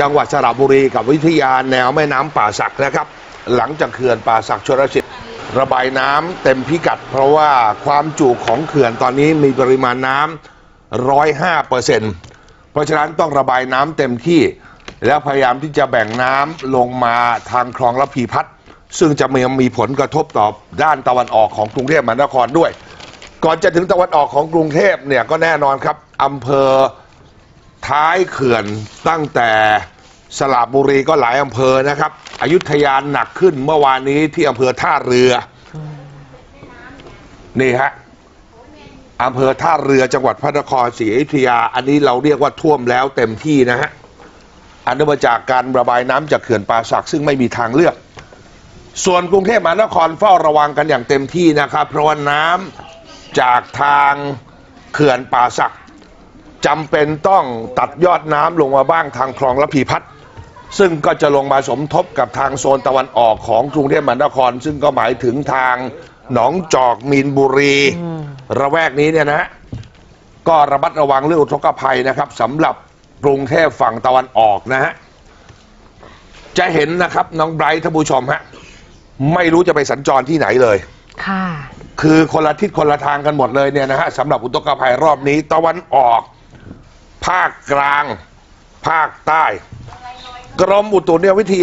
จังหวัดสระบุรีกับวิทยาแนวแม่น้ำป่าสักนะครับ หลังจากเขื่อนป่าสักชลสิทธิ์ระบายน้ำเต็มพิกัด เพราะว่าความจุของเขื่อนตอนนี้มีปริมาณน้ำร้อยห้าเปอร์เซ็นต์เพราะฉะนั้นต้องระบายน้ำเต็มที่ แล้วพยายามที่จะแบ่งน้ำลงมาทางคลองระพีพัฒน์ซึ่งจะมีมีผลกระทบต่อด้านตะวันออกของกรุงเทพมหานครด้วย ก่อนจะถึงตะวันออกของกรุงเทพเนี่ยก็แน่นอนครับอำเภอ ท้ายเขื่อนตั้งแต่สระบุรีก็หลายอำเภอนะครับ อยุธยาหนักขึ้นเมื่อวานนี้ที่อำเภอท่าเรือ นี่ฮะอำเภอท่าเรือจังหวัดพระนครศรีอยุธยา อันนี้เราเรียกว่าท่วมแล้วเต็มที่นะฮะ อันเนื่องมาจากการระบายน้ำจากเขื่อนป่าสักซึ่งไม่มีทางเลือก ส่วนกรุงเทพมหานครเฝ้าระวังกันอย่างเต็มที่นะครับ เพราะว่าน้ำจากทางเขื่อนป่าสัก จำเป็นต้องตัดยอดน้ำลงมาบ้างทางคลองระพีพัฒน์ซึ่งก็จะลงมาสมทบกับทางโซนตะวันออกของกรุงเทพมหานคร ซึ่งก็หมายถึงทางหนองจอกมีนบุรี ระแวกนี้เนี่ยนะฮะก็ระมัดระวังเรื่องอุทกภัยนะครับสำหรับกรุงเทพฝั่งตะวันออกนะฮะจะเห็นนะครับน้องไบรท์ท่านผู้ชมฮะไม่รู้จะไปสัญจรที่ไหนเลย ค่ะ คือคนละทิศคนละทางกันหมดเลยเนี่ยนะฮะสำหรับอุทกภัยรอบนี้ตะวันออก ภาคกลาง ภาคใต้ กรมอุตุนิยมวิทยา